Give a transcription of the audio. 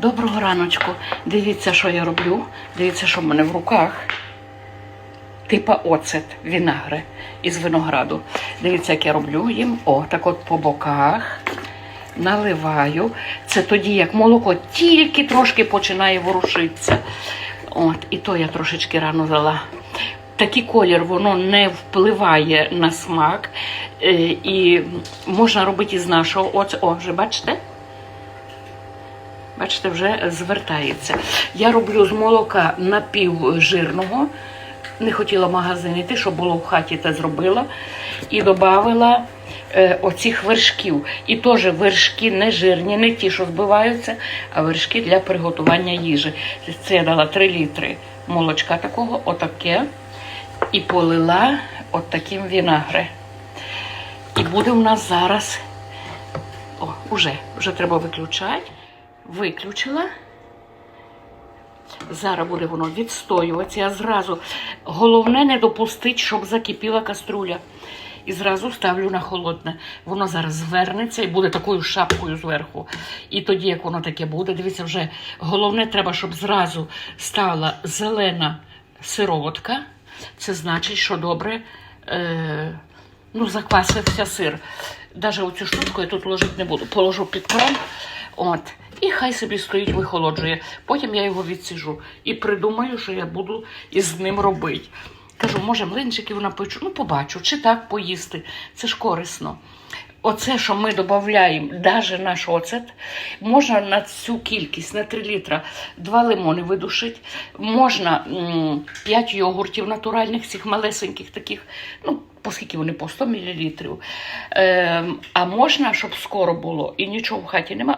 Доброго раночку. Дивіться, що я роблю. Дивіться, що в мене в руках. Типа оцет, вінагри із винограду. Дивіться, як я роблю їм. О, так от по боках наливаю. Це тоді, як молоко тільки трошки починає ворушитися. От, і то я трошечки рано дала. Такий колір воно не впливає на смак. Е, і можна робити із нашого оце. О, вже бачите? Бачите, вже звертається. Я роблю з молока напівжирного. Не хотіла в магазин йти, щоб було в хаті, те зробила. І додала е, оцих вершків. І теж вершки не жирні, не ті, що збиваються, а вершки для приготування їжі. Це я дала 3 літри молочка такого, отаке. І полила от таким вінагре. І буде у нас зараз. О, уже, вже треба виключати. Виключила. Зараз буде воно відстоюватися. Я зразу головне не допустити, щоб закипіла каструля. І зразу ставлю на холодне. Воно зараз звернеться і буде такою шапкою зверху. І тоді, як воно таке буде, дивіться, вже головне треба, щоб зразу стала зелена сироватка. Це значить, що добре е, ну, заквасився сир. Навіть оцю штучку я тут ложити не буду. Положу під кран. От. І хай собі стоїть, вихолоджує. Потім я його відсіжу і придумаю, що я буду із ним робити. Кажу, може, млинчиків напечу. Ну, побачу, чи так поїсти. Це ж корисно. Оце, що ми додаємо, навіть наш оцет, можна на цю кількість, на 3 літра, 2 лимони видушити, можна 5 йогуртів натуральних, цих малесеньких таких, ну, оскільки вони по 100 мл. Е, а можна, щоб скоро було і нічого в хаті нема,